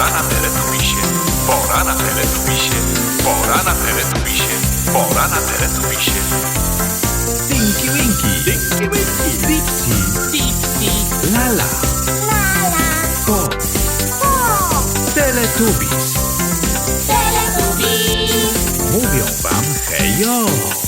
Pora na teletubisie. Pora na teletubisie. Pora na teletubisie. Pora na teletubisie. Tinky Winky. Tinky Winky. Dipsy. Dipsy. Lala. Lala. po po Teletubis. Teletubis. Mówią wam hejo.